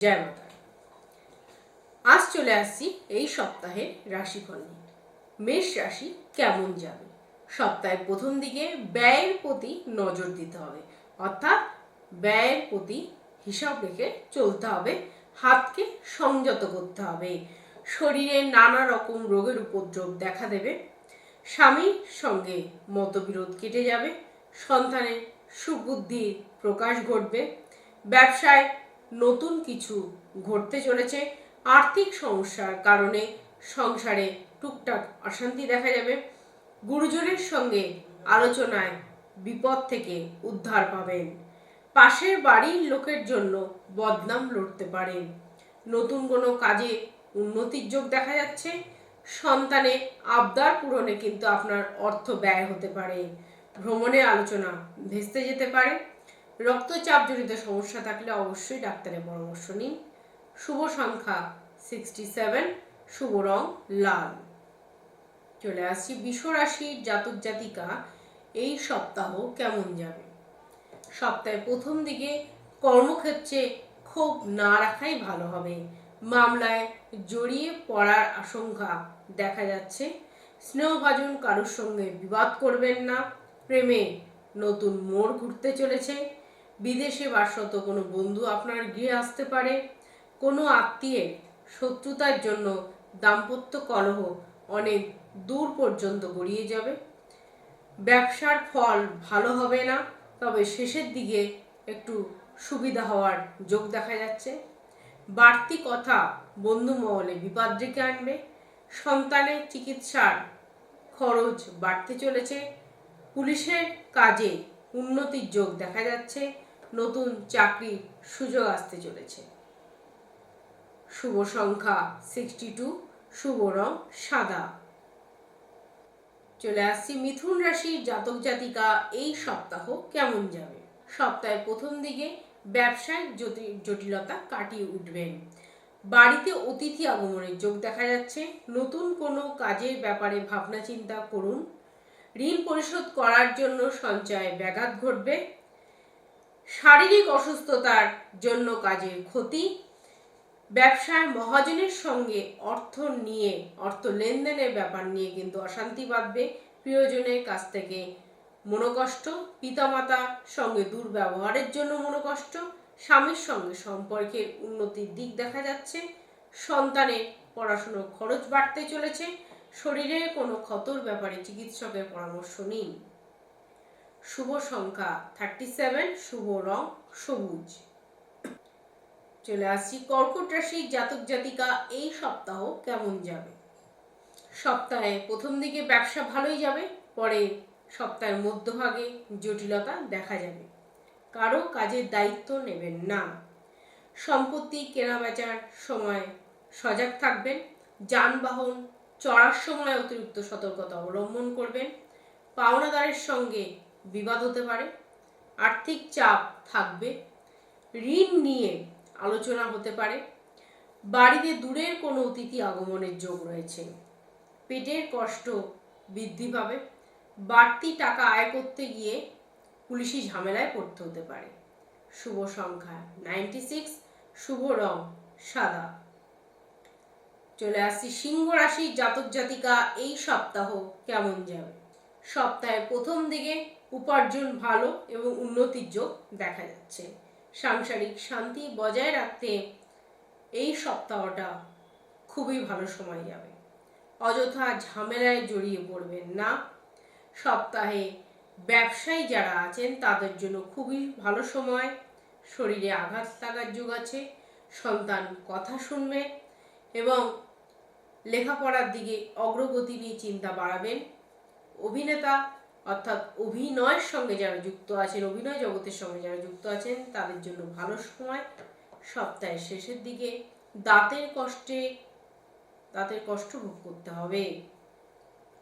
জয় মাতা আজ চলে আসছি এই সপ্তাহে রাশিফল নিয়ে। মেষ রাশি কেমন যাবে? সপ্তাহের প্রথম দিকে ব্যয়ের প্রতি নজর দিতে হবে। অর্থাৎ ব্যয়ের প্রতি হিসাব রেখে চলতে হবে, হাতকে সংযত করতে হবে। শরীরে নানা রকম রোগের উপদ্রব দেখা দেবে। স্বামীর সঙ্গে মতবিরোধ কেটে যাবে। সন্তানের সুবুদ্ধির প্রকাশ ঘটবে। ব্যবসায় নতুন কিছু ঘটতে চলেছে আর্থিক সমস্যার কারণে সংসারে টুকটাক অশান্তি দেখা যাবে। গুরুজনের সঙ্গে আলোচনায় বিপদ থেকে উদ্ধার পাবেন। পাশের বাড়ির লোকের জন্য বদনাম লড়তে পারেন নতুন কোনো কাজে উন্নতির যোগ দেখা যাচ্ছে। সন্তানে আবদার পূরণে কিন্তু আপনার অর্থ ব্যয় হতে পারে। ভ্রমণের আলোচনা ভেস্তে যেতে পারে। রক্তচাপ জনিত সমস্যা থাকলে অবশ্যই ডাক্তারের পরামর্শ নিন। শুভ সংখ্যা সিক্সটি সেভেন শুভ রং লাল। চলে আসছি বিশ্বরাশির জাতক জাতিকা, এই সপ্তাহ কেমন যাবে? সপ্তাহের প্রথম দিকে কর্মক্ষেত্রে ক্ষোভ না রাখাই ভালো হবে। মামলায় জড়িয়ে পড়ার আশঙ্কা দেখা যাচ্ছে। স্নেহভাজন কারোর সঙ্গে বিবাদ করবেন না। প্রেমে নতুন মোড় ঘুরতে চলেছে। বিদেশে বাসরত কোনো বন্ধু আপনার গৃহে আসতে পারে? কোনো আত্মীয়ের শত্রুতার জন্য দাম্পত্য কলহ অনেক দূর পর্যন্ত গড়িয়ে যাবে? ব্যবসার ফল ভালো হবে না, তবে শেষের দিকে একটু সুবিধা হওয়ার যোগ দেখা যাচ্ছে। বাড়তি কথা বন্ধু মহলে বিপদ ডেকে আনবে। সন্তানের চিকিৎসার খরচ বাড়তে চলেছে। পুলিশের কাজে উন্নতির যোগ দেখা যাচ্ছে। নতুন চাকরির সুযোগ আসতে চলেছে। শুভ সংখ্যা সিক্সটি টু শুভ রং সাদা। চলে আসছি মিথুন রাশির জাতক জাতিকা, এই সপ্তাহ কেমন যাবে? সপ্তাহের প্রথম দিকে ব্যবসায় জটিলতা কাটিয়ে উঠবেন। বাড়িতে অতিথি আগমনের যোগ দেখা যাচ্ছে। নতুন কোনো কাজের ব্যাপারে ভাবনা চিন্তা করুন। ঋণ পরিশোধ করার জন্য সঞ্চয়ে ব্যাঘাত ঘটবে। শারীরিক অসুস্থতার জন্য কাজের ক্ষতি, ব্যবসায় মহাজনের সঙ্গে অর্থ নিয়ে, অর্থ লেনদেনের ব্যাপার নিয়ে কিন্তু অশান্তি বাঁধবে প্রিয়জনের কাছ থেকে মনোকষ্ট পিতামাতার সঙ্গে দুর্ব্যবহারের জন্য মনোকষ্ট, স্বামীর সঙ্গে সম্পর্কের উন্নতির দিক দেখা যাচ্ছে, সন্তানের পড়াশুনোর খরচ বাড়তে চলেছে শরীরের কোনো ক্ষতর ব্যাপারে চিকিৎসকের পরামর্শ নিন শুভ সংখ্যা থার্টি সেভেন শুভ রং সবুজ। চলে আসছি, কর্কট রাশির জাতক জাতিকা এই সপ্তাহ কেমন যাবে? সপ্তাহে প্রথম দিকে ব্যবসা ভালোই যাবে, পরে সপ্তাহের মধ্যভাগে জটিলতা দেখা যাবে। কারও কাজের দায়িত্ব নেবেন না। সম্পত্তি কেনা বেচার সময় সজাগ থাকবেন, যানবাহন চড়ার সময় অতিরিক্ত সতর্কতা অবলম্বন করবেন, পাওনাদারের সঙ্গে বিবাদ হতে পারে, আর্থিক চাপ থাকবে, ঋণ নিয়ে আলোচনা হতে পারে, বাড়িতে দূরের কোনো অতিথি আগমনের যোগ রয়েছে, পেটের কষ্ট বৃদ্ধি পাবে, বাড়তি টাকা আয় করতে গিয়ে পুলিশি ঝামেলায় পড়তে হতে পারে। শুভ সংখ্যা নাইনটি সিক্স শুভ রং সাদা। চলে আসছি সিংহ রাশির জাতক জাতিকা এই সপ্তাহ কেমন যাবে? সপ্তাহের প্রথম দিকে উপার্জন ভালো এবং উন্নতির যোগ দেখা যাচ্ছে। সাংসারিক শান্তি বজায় রাখতে এই সপ্তাহটা খুবই ভালো সময় যাবে। অযথা ঝামেলায় জড়িয়ে পড়বেন না। সপ্তাহে ব্যবসায়ী যারা আছেন, তাদের জন্য খুবই ভালো সময়। শরীরে আঘাত লাগার যোগ আছে, সন্তান কথা শুনবে এবং লেখাপড়ার দিকে অগ্রগতি নিয়ে চিন্তা বাড়াবেন। অভিনেতা অর্থাৎ অভিনয়ের সঙ্গে যারা যুক্ত আছেন, অভিনয় জগতের সঙ্গে যারা যুক্ত আছেন, তাদের জন্য ভালো সময়। সপ্তাহের শেষের দিকে দাঁতের কষ্টে, দাঁতের কষ্ট ভোগ করতে হবে।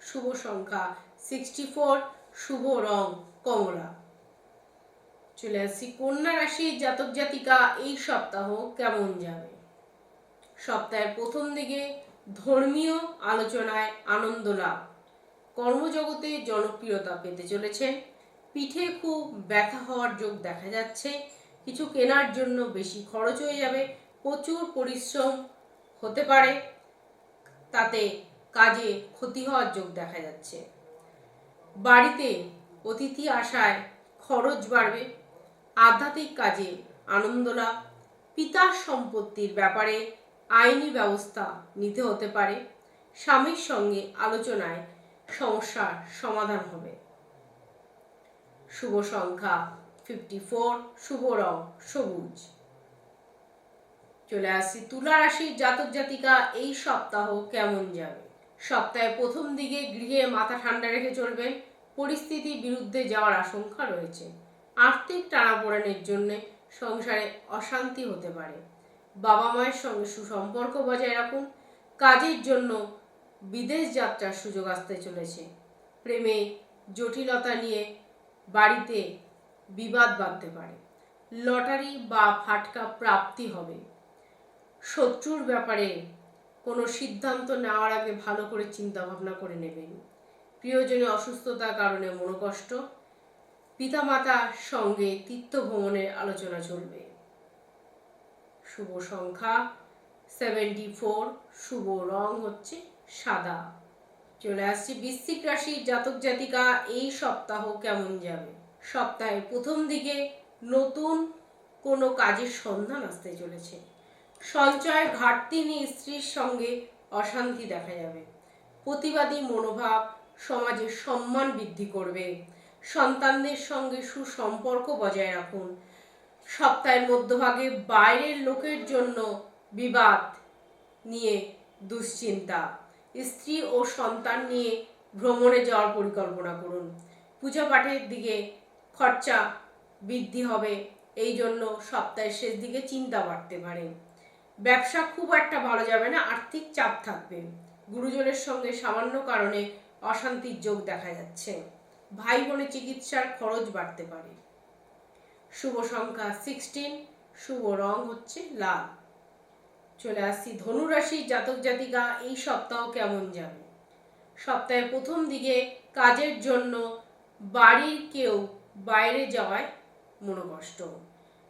শুভ সংখ্যা সিক্সটি ফোর শুভ রং কমলা। চলে আসছি কন্যা রাশির জাতক জাতিকা, এই সপ্তাহ কেমন যাবে? সপ্তাহের প্রথম দিকে ধর্মীয় আলোচনায় আনন্দ লাভ। কর্মজগতে জনপ্রিয়তা পেতে চলেছেন পিঠে খুব ব্যথা হওয়ার যোগ দেখা যাচ্ছে। কিছু কেনার জন্য বেশি খরচ হয়ে যাবে। প্রচুর পরিশ্রম হতে পারে। তাতে কাজে ক্ষতি হওয়ার যোগ দেখা যাচ্ছে। বাড়িতে অতিথি আসায় খরচ বাড়বে। আধ্যাত্মিক কাজে আনন্দ লাভ। পিতার সম্পত্তির ব্যাপারে আইনি ব্যবস্থা নিতে হতে পারে। স্বামীর সঙ্গে আলোচনায় সমস্যার সমাধান হবে। শুভ সংখ্যা ফিফটি ফোর শুভ রং সবুজ। চলে আসছি তুলা রাশির জাতক জাতিকা, এই সপ্তাহ কেমন যাবে? সপ্তাহের প্রথম দিকে গৃহে মাথা ঠান্ডা রেখে চলবেন, পরিস্থিতি বিরুদ্ধে যাওয়ার আশঙ্কা রয়েছে। আর্থিক টানাপোড়েনের জন্য সংসারে অশান্তি হতে পারে। বাবা মায়ের সঙ্গে সুসম্পর্ক বজায় রাখুন, কাজের জন্য বিদেশ যাত্রার সুযোগ আসতে চলেছে। প্রেমে জটিলতা নিয়ে বাড়িতে বিবাদ বাঁধতে পারে। লটারি বা ফাটকা প্রাপ্তি হবে। শত্রুর ব্যাপারে কোনো সিদ্ধান্ত নেওয়ার আগে ভালো করে চিন্তা ভাবনা করে নেবেন। প্রিয়জনে অসুস্থতার কারণে মনোকষ্ট পিতামাতার সঙ্গে তীর্থ ভ্রমণের আলোচনা চলবে। শুভ সংখ্যা সেভেন্টি ফোর শুভ রং হচ্ছে সাদা। চলে আসছি বৃশ্চিক রাশির জাতক জাতিকা, এই সপ্তাহ কেমন যাবে? সপ্তাহের প্রথম দিকে নতুন কোনো কাজের সন্ধান আসতে চলেছে। সঞ্চয়ের ঘাটতি নিয়ে স্ত্রীর সঙ্গে অশান্তি দেখা যাবে। প্রতিবাদী মনোভাব সমাজের সম্মান বৃদ্ধি করবে। সন্তানদের সঙ্গে সুসম্পর্ক বজায় রাখুন। সপ্তাহের মধ্যভাগে বাইরের লোকের জন্য বিবাদ নিয়ে দুশ্চিন্তা। স্ত্রী ও সন্তান নিয়ে ভ্রমণে যাওয়ার পরিকল্পনা করুন। পূজা পাঠের দিকে খরচা বৃদ্ধি হবে, এই জন্য সপ্তাহের শেষ দিকে চিন্তা বাড়তে পারে। ব্যবসা খুব একটা ভালো যাবে না, আর্থিক চাপ থাকবে। গুরুজনের সঙ্গে সামান্য কারণে অশান্তির যোগ দেখা যাচ্ছে। ভাই বোনের চিকিৎসার খরচ বাড়তে পারে। শুভ সংখ্যা সিক্সটিন শুভ রং হচ্ছে লাল। চলে আসছি ধনুরাশি জাতক জাতিকা, এই সপ্তাহ কেমন যাবে? সপ্তাহের প্রথম দিকে কাজের জন্য বাড়ির কেউ বাইরে যাওয়ায় মনোকষ্ট।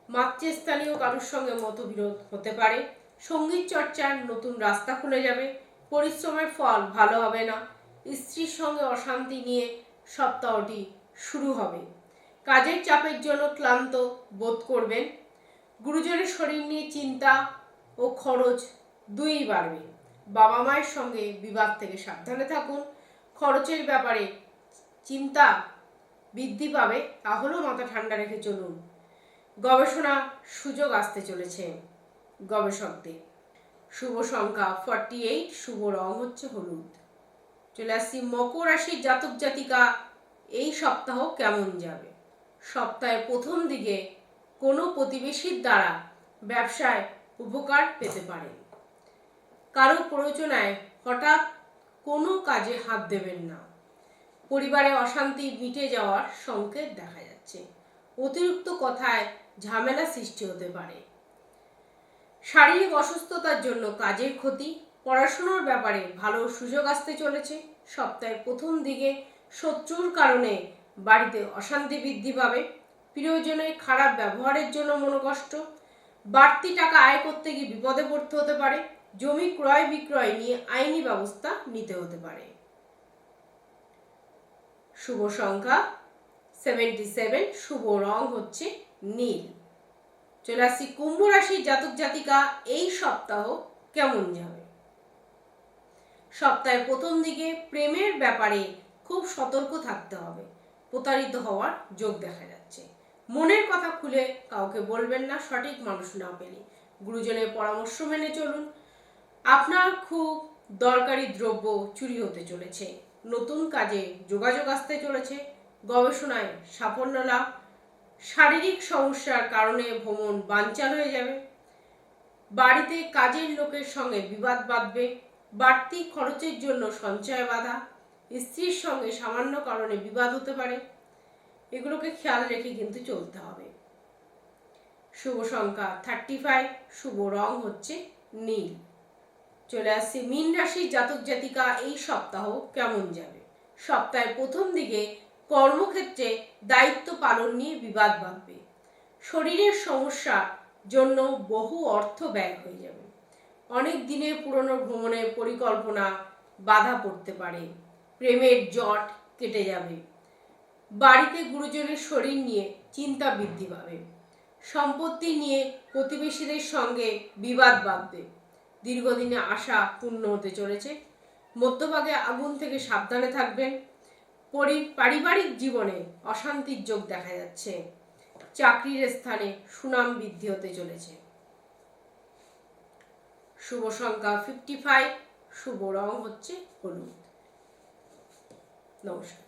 মাতৃস্থানীয় কারোর সঙ্গে মতবিরোধ হতে পারে, সংগীত চর্চার নতুন রাস্তা খুলে যাবে, পরিশ্রমের ফল ভালো হবে না, স্ত্রীর সঙ্গে অশান্তি নিয়ে সপ্তাহটি শুরু হবে। কাজের চাপের জন্য ক্লান্ত বোধ করবেন, গুরুজনের শরীর নিয়ে চিন্তা ও খরচ দুই বাড়বে। বাবা মায়ের সঙ্গে বিবাদ থেকে সাবধানে থাকুন। খরচের ব্যাপারে চিন্তা বৃদ্ধি পাবে, তাহলেও মাথা ঠান্ডা রেখে চলুন। গবেষণা সুযোগ আসতে চলেছে গবেষকদের। শুভ সংখ্যা ফর্টি এইট শুভ রং হচ্ছে হলুদ। চলে আসছি মকর রাশির জাতক জাতিকা, এই সপ্তাহ কেমন যাবে? সপ্তাহের প্রথম দিকে কোনো প্রতিবেশীর দ্বারা ব্যবসায় উপকার পেতে পারে। কারও প্রয়োজনায় হঠাৎ কোনো কাজে হাত দেবেন না। পরিবারে অশান্তি মিটে যাওয়ার সংকেত দেখা যাচ্ছে। অতিরিক্ত কথায় ঝামেলা সৃষ্টি হতে পারে। শারীরিক অসুস্থতার জন্য কাজের ক্ষতি, পড়াশোনার ব্যাপারে ভালো সুযোগ আসতে চলেছে। সপ্তাহের প্রথম দিকে শত্রুর কারণে বাড়িতে অশান্তি বৃদ্ধি পাবে। প্রিয়জনের খারাপ ব্যবহারের জন্য মনোকষ্ট বাড়তি টাকা আয় করতে গিয়ে বিপদে পড়তে হতে পারে, জমি ক্রয় বিক্রয় নিয়ে আইনি ব্যবস্থা নিতে হতে পারে। শুভ সংখ্যা সেভেন্টি সেভেন শুভ রং হচ্ছে নীল। চলে আসছি কুম্ভ রাশির জাতক জাতিকা, এই সপ্তাহ কেমন যাবে? সপ্তাহের প্রথম দিকে প্রেমের ব্যাপারে খুব সতর্ক থাকতে হবে, প্রতারিত হওয়ার যোগ দেখা যাচ্ছে। মনের কথা খুলে কাউকে বলবেন না, সঠিক মানুষ না পেলে। গুরুজনের পরামর্শ মেনে চলুন। আপনার খুব দরকারি দ্রব্য চুরি হতে চলেছে, নতুন কাজে যোগাযোগ আসতে চলেছে, গবেষণায় সাফল্য লাভ, শারীরিক সমস্যার কারণে ভ্রমণ বানচাল হয়ে যাবে, বাড়িতে কাজের লোকের সঙ্গে বিবাদ বাঁধবে, বাড়তি খরচের জন্য সঞ্চয় বাধা, স্ত্রীর সঙ্গে সামান্য কারণে বিবাদ হতে পারে এগুলোকে খেয়াল রেখে কিন্তু চলতে হবে। শুভ সংখ্যা থার্টি ফাইভ শুভ রং হচ্ছে নীল। চলে আসছি মীন রাশির জাতক জাতিকা, এই সপ্তাহ কেমন যাবে? সপ্তাহের প্রথম দিকে কর্মক্ষেত্রে দায়িত্ব পালন নিয়ে বিবাদ বাঁধবে। শরীরের সমস্যা জন্য বহু অর্থ ব্যয় হয়ে যাবে। অনেক দিনের পুরনো ভ্রমণের পরিকল্পনা বাধা পড়তে পারে। প্রেমের জট কেটে যাবে। বাড়িতে গুরুজনের শরীর নিয়ে চিন্তা বৃদ্ধি পাবে। সম্পত্তি নিয়ে প্রতিবেশীদের সঙ্গে বিবাদ বাঁধবে। দীর্ঘদিনে আশা পূর্ণ হতে চলেছে। মধ্যভাগে আগুন থেকে সাবধানে থাকবেন। পরি, পারিবারিক জীবনে অশান্তির যোগ দেখা যাচ্ছে। চাকরির স্থানে সুনাম বৃদ্ধি হতে চলেছে। শুভ সংখ্যা ফিফটি ফাইভ শুভ রং হচ্ছে হলুদ। নমস্কার।